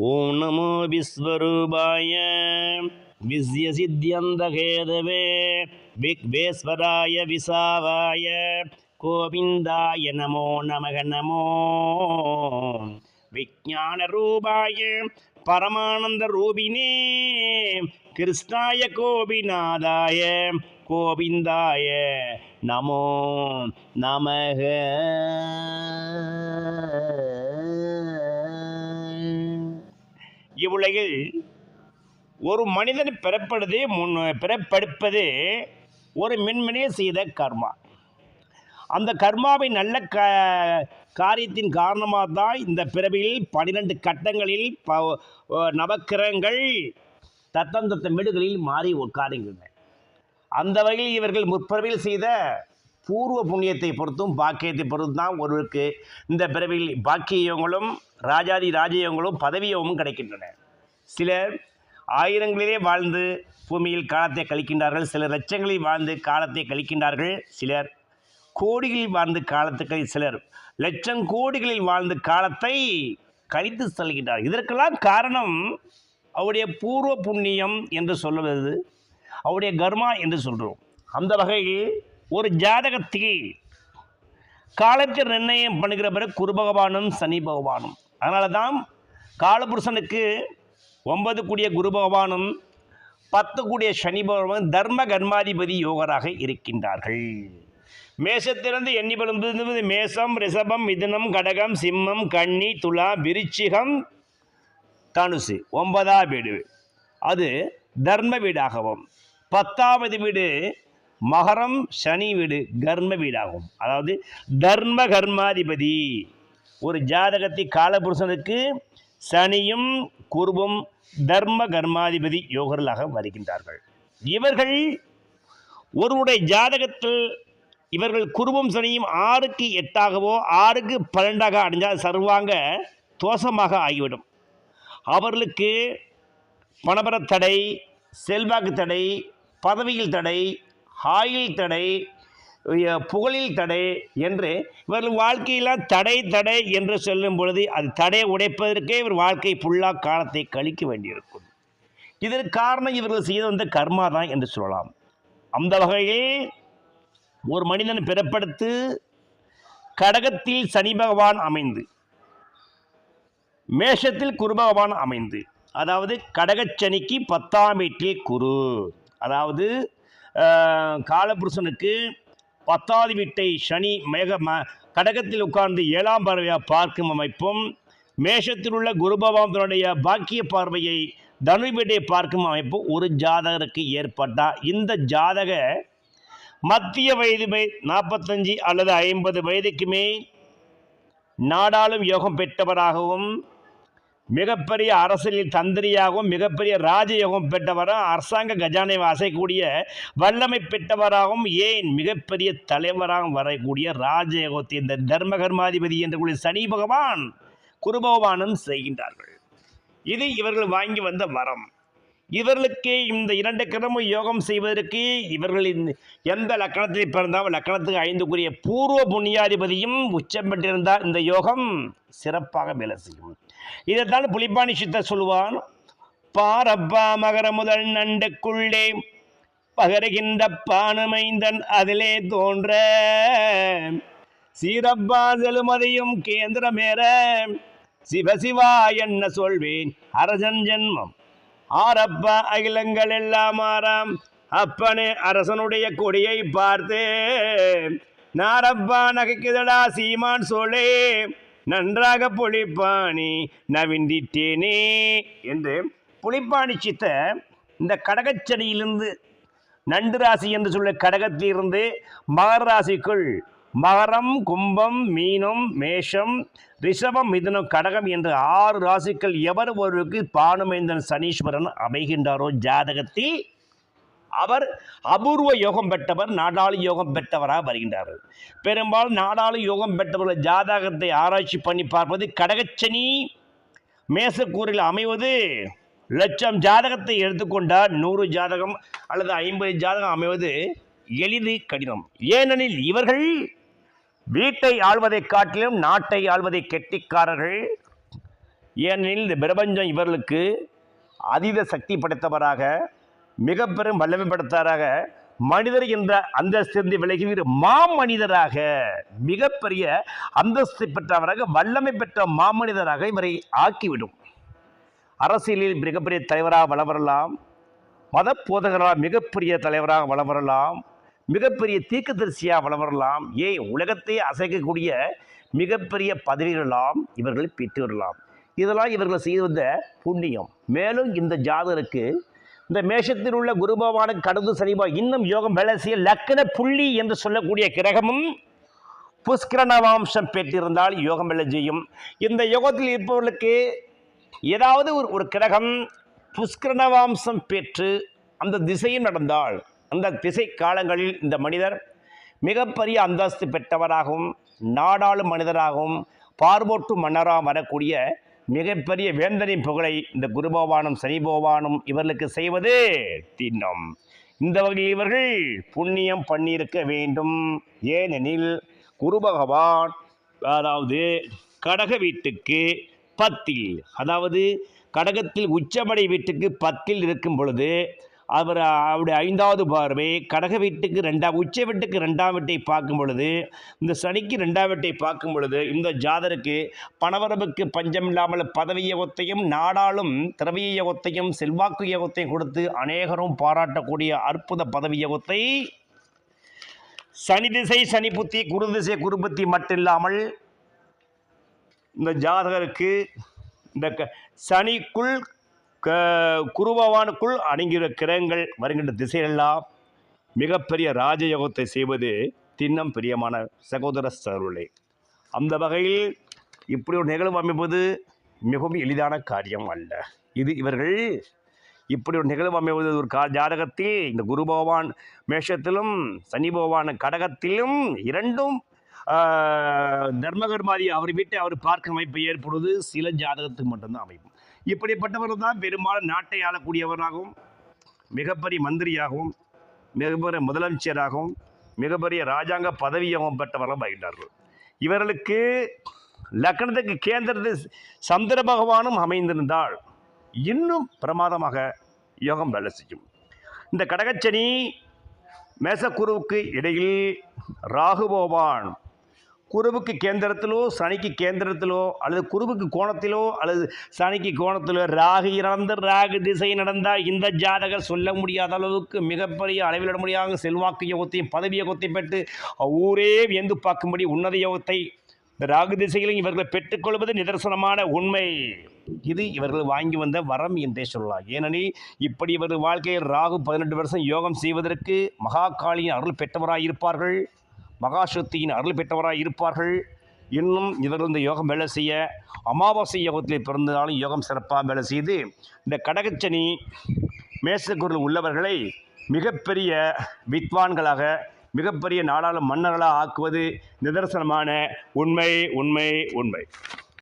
ஓம் நமோ விஸ்வரூபாய. விஸ்ய சித்தியந்தகேதவே விக்வேஸ்வராய விசாவாய. கோவிந்தாய நமோ நமக நமோ. விஜான ரூபாய பரமானந்த ரூபினே கிருஷ்ணாய கோபிநாதாய. கோவிந்தாய நமோ நமக. இவ்வுலகில் ஒரு மனிதன் பிறப்படுது முன் பிறப்பெடுப்பது ஒரு மின்மணியை செய்த கர்மா. அந்த கர்மாவின் நல்ல க காரியத்தின் காரணமாக தான் இந்த பிறவியில் பன்னிரெண்டு கட்டங்களில் ப நவக்கிரகங்கள் தத்தம் தத்தம் வீடுகளில் மாறி உட்காருகின்றன. அந்த வகையில் இவர்கள் முற்பிறவியில் செய்த பூர்வ புண்ணியத்தை பொறுத்தும் பாக்கியத்தை பொறுத்தும் தான் ஒருவருக்கு இந்த பிறவியில் பாக்கியங்களும் ராஜாதி ராஜயோகங்களும் பதவியோகமும் கிடைக்கின்றன. சிலர் ஆயிரங்களிலே வாழ்ந்து பூமியில் காலத்தை கழிக்கின்றார்கள் சிலர் லட்சங்களில் வாழ்ந்து காலத்தை கழிக்கின்றார்கள் சிலர் கோடிகளில் வாழ்ந்து காலத்தை சிலர் லட்சம் கோடிகளில் வாழ்ந்து காலத்தை கழித்து செல்கின்றார் இதற்கெல்லாம் காரணம் அவருடைய பூர்வ புண்ணியம் என்று சொல்லுவது அவருடைய கர்மா என்று சொல்கிறோம் அந்த வகையில் ஒரு ஜாதகத்தை காலத்தை நிர்ணயம் பண்ணுகிற பிறகு குரு பகவானும் சனி பகவானும். அதனால தான் காலபுருஷனுக்கு ஒன்பது கூடிய குரு பகவானும் பத்து கூடிய சனி பகவானும் தர்ம கர்மாதிபதி யோகராக இருக்கின்றார்கள். மேஷத்திலிருந்து எண்ணி பழும்பு மேஷம் ரிஷபம் மிதுனம் கடகம் சிம்மம் கன்னி துலா விருச்சிகம் தனுசு ஒன்பதாம் வீடு. அது தர்ம வீடாகவும். பத்தாவது வீடு மகரம் சனி வீடு கர்ம வீடாகும். அதாவது தர்ம கர்மாதிபதி. ஒரு ஜாதகத்தை காலபுருஷனுக்கு சனியும் குருவும் தர்ம கர்மாதிபதி யோகர்களாக வருகின்றார்கள். இவர்கள் ஒருவருடைய ஜாதகத்தில் இவர்கள் குருவும் சனியும் ஆறுக்கு எட்டாகவோ ஆறுக்கு பன்னெண்டாக அடைஞ்சால் சர்வாங்க தோஷமாக ஆகிவிடும். அவர்களுக்கு பணபர தடை செல்வாக்கு தடை பதவியில் தடை ஆயில் தடை புகழில் தடை என்று இவர்கள் வாழ்க்கையில் தடை தடை என்று சொல்லும் பொழுது அது தடை உடைப்பதற்கே இவர் வாழ்க்கை ஃபுல்லாக காலத்தை கழிக்க வேண்டியிருக்கும். இதற்கு காரணம் இவர்கள் செய்த வந்த கர்மா தான் என்று சொல்லலாம். அந்த வகையில் ஒரு மனிதன் பிறப்படுத்து கடகத்தில் சனி பகவான் அமைந்து மேஷத்தில் குரு பகவான் அமைந்து அதாவது கடகச்சனிக்கு பத்தாம் வீட்டில் குரு அதாவது காலபுருஷனுக்கு பத்தாவது வீட்டை சனி மேக ம கடகத்தில் உட்கார்ந்து ஏழாம் பார்வையாக பார்க்கும் அமைப்பும் மேஷத்தில் உள்ள குரு பகவானுடைய பாக்கிய பார்வையை தனுபீட்டை பார்க்கும் அமைப்பு ஒரு ஜாதகருக்கு ஏற்பட்டால் இந்த ஜாதக மத்திய வயது வய நாற்பத்தஞ்சு அல்லது ஐம்பது வயதுக்குமே நாடாளும் யோகம் பெற்றவராகவும் மிகப்பெரிய அரசியல் தந்திரியாகவும் மிகப்பெரிய ராஜயோகம் பெற்றவரும் அரசாங்க கஜானை அசைக்கூடிய வல்லமை பெற்றவராகவும் ஏன் மிகப்பெரிய தலைவராகவும் வரக்கூடிய ராஜயோகத்தை இந்த தர்மகர்மாதிபதி என்று கூடிய சனி பகவான் குருபகவானும் செய்கின்றார்கள். இது இவர்கள் வாங்கி வந்த வரம். இவர்களுக்கு இந்த இரண்டு கிரமும் யோகம் செய்வதற்கு இவர்களின் எந்த லக்கணத்தில் பிறந்தால் லக்கணத்துக்கு ஐந்துக்குரிய பூர்வ புண்ணியாதிபதியும் உச்சம் பெற்றிருந்தால் இந்த யோகம் சிறப்பாக வேலை செய்யும். இதைத்தான் புலிப்பாணி சித்தர் சொல்லுவான் பாரப்பா மகர முதல் நண்டுக்குள்ளே பகருகின்ற பானுமைந்தன் அதிலே தோன்ற. சீரப்பா செலுமதியும் கேந்திரமேற. சிவசிவா என்ன சொல்வேன் அரசன் ஜென்மம் ஆரப்பா அகிலங்கள் எல்லாம் ஆறாம். அப்பனே அரசனுடைய கொடியை பார்த்து. நாரப்பா நகைக்குதடா சீமான் சோழே நன்றாக புளிப்பாணி நவிந்திட்டேனே என்று புளிப்பாணி சித்த இந்த கடகச்சடியிலிருந்து நண்டு ராசி என்று சொல்ல கடகத்திலிருந்து மகர ராசிக்குள் மகரம் கும்பம் மீனம் மேஷம் ரிஷபம் மிதுனம் கடகம் என்று ஆறு ராசிகள் எவர் ஒருவருக்கு பானுமேந்தன் சனீஸ்வரன் அமைகின்றாரோ ஜாதகத்தில் அவர் அபூர்வ யோகம் பெற்றவர் நாடாளு யோகம் பெற்றவராக வருகின்றார். பெரும்பாலும் நாடாளு யோகம் பெற்றவர்கள் ஜாதகத்தை ஆராய்ச்சி பண்ணி பார்ப்பது கடகச்சனி மேசக்கூரில் அமைவது. லட்சம் ஜாதகத்தை எடுத்துக்கொண்டால் நூறு ஜாதகம் அல்லது ஐம்பது ஜாதகம் அமைவது எளிது கடினம். ஏனெனில் இவர்கள் வீட்டை ஆள்வதைக் காட்டிலும் நாட்டை ஆள்வதை கெட்டிக்காரர்கள். ஏனெனில் இந்த பிரபஞ்சம் இவர்களுக்கு அதீத சக்தி படைத்தவராக மிக பெரும் வல்லமை படைத்தவராக மனிதர் என்ற அந்தஸ்திருந்து விலகி ஒரு மாமனிதராக மிகப்பெரிய அந்தஸ்து பெற்றவராக வல்லமை பெற்ற மாமனிதராக இவரை ஆக்கிவிடும். அரசியலில் மிகப்பெரிய தலைவராக வளம் வரலாம் மத போதகராக மிகப்பெரிய தலைவராக வளம் வரலாம் மிகப்பெரிய தீர்க்கதரிசியாக வளம் வரலாம் ஏன்? உலகத்தை அசைக்கக்கூடிய மிகப்பெரிய பதவிகளெல்லாம் இவர்கள் பெற்று வரலாம் இதெல்லாம் இவர்கள் செய்து வந்த புண்ணியம். மேலும் இந்த ஜாதகருக்கு இந்த மேஷத்தில் உள்ள குருபவான கடந்து சனிபா இன்னும் யோகம் வேலை செய்ய லக்கண புள்ளி என்று சொல்லக்கூடிய கிரகமும் புஷ்கரணவாம்சம் பெற்றிருந்தால் யோகம் வேலை செய்யும். இந்த யோகத்தில் இருப்பவர்களுக்கு ஏதாவது ஒரு ஒரு கிரகம் புஷ்கரணவாம்சம் பெற்று அந்த திசையும் நடந்தால் அந்த திசை காலங்களில் இந்த மனிதர் மிகப்பெரிய அந்தஸ்து பெற்றவராகவும் நாடாளும் மனிதராகவும் பார்வோட்டு மன்னராக வரக்கூடிய மிகப்பெரிய வேந்தனின் புகழை இந்த குருபவானும் சனிபோவானும் இவர்களுக்கு செய்வது தின்னம் இந்த வகையில் இவர்கள் புண்ணியம் பண்ணியிருக்க வேண்டும். ஏனெனில் குரு பகவான் அதாவது கடக வீட்டுக்கு பத்தில் அதாவது கடகத்தில் உச்சமடை வீட்டுக்கு பத்தில் இருக்கும் பொழுது அவர் அவருடைய ஐந்தாவது பார்வை கடக வீட்டுக்கு ரெண்டாம் உச்ச வீட்டுக்கு ரெண்டாம் வீட்டை பார்க்கும் பொழுது இந்த சனிக்கு ரெண்டாம் வீட்டை பார்க்கும் பொழுது இந்த ஜாதருக்கு பணவரவுக்கு பஞ்சம் இல்லாமல் பதவி யோகத்தையும் நாடாளும் திரவிய யோகத்தையும் செல்வாக்கு யோகத்தையும் கொடுத்து அநேகரும் பாராட்டக்கூடிய அற்புத பதவி யோகத்தை சனி திசை சனி புத்தி குரு திசை குருபத்தி மட்டும் இல்லாமல் இந்த ஜாதகருக்கு இந்த க- சனிக்குள் குருபவானுக்குள் அடங்கிய கிரகங்கள் வருகின்ற திசையெல்லாம் மிகப்பெரிய ராஜயோகத்தை செய்வது தின்னம் பிரியமான சகோதர சருளை அந்த வகையில் இப்படி ஒரு நிகழ்வு அமைப்பது மிகவும் எளிதான காரியம் அல்ல. இது இவர்கள் இப்படி ஒரு நிகழ்வு அமைவது ஒரு கா ஜாதகத்தில் இந்த குரு பகவான் மேஷத்திலும் சனி பகவான் கடகத்திலும் இரண்டும் தர்மகர்மாதி அவர் வீட்டை அவர் பார்க்கும் அமைப்பு ஏற்படுவது சில ஜாதகத்துக்கு மட்டும்தான் அமைப்பு. இப்படிப்பட்டவர் தான் பெரும்பாலும் நாட்டை ஆளக்கூடியவராகவும் மிகப்பெரிய மந்திரியாகவும் மிகப்பெரிய முதலமைச்சராகவும் மிகப்பெரிய ராஜாங்க பதவியாகவும் பெற்றவர்களும் ஆகின்றார்கள் இவர்களுக்கு லக்கணத்துக்கு கேந்திரத்தில் சந்திர பகவானும் அமைந்திருந்தால் இன்னும் பிரமாதமாக யோகம் வேலை செய்யும். இந்த கடகச்சனி மேசக்குருவுக்கு இடையில் ராகுபோவான் குருவுக்கு கேந்திரத்திலோ சனிக்கு கேந்திரத்திலோ அல்லது குருவுக்கு கோணத்திலோ அல்லது சனிக்கு கோணத்திலோ ராகு இறந்து ராகு திசை நடந்தால் இந்த ஜாதகர் சொல்ல முடியாத அளவுக்கு மிகப்பெரிய அளவிலிட முடியாத செல்வாக்கு யோகத்தையும் பதவி யோகத்தையும் பெற்று ஊரே வியந்து பார்க்கும்படி உன்னத யோகத்தை ராகு திசையிலும் இவர்களை பெற்றுக்கொள்வது நிதர்சனமான உண்மை. இது இவர்கள் வாங்கி வந்த வரம் என்றே சொல்லலாம். ஏனெனில் இப்படி இவர்கள் வாழ்க்கையில் ராகு பதினெட்டு வருஷம் யோகம் செய்வதற்கு மகாகாளியின் அருள் பெற்றவராக இருப்பார்கள் மகாசக்தியின் அருள் பெற்றவராக இருப்பார்கள். இன்னும் இவர்கள் இந்த யோகம் வேலை செய்ய அமாவாசை யோகத்தில் பிறந்ததாலும் யோகம் சிறப்பாக வேலை செய்து இந்த கடகச்சனி மேசக்குரில் உள்ளவர்களை மிகப்பெரிய வித்வான்களாக மிகப்பெரிய நாடாளு மன்னர்களாக ஆக்குவது நிதர்சனமான உண்மை உண்மை உண்மை.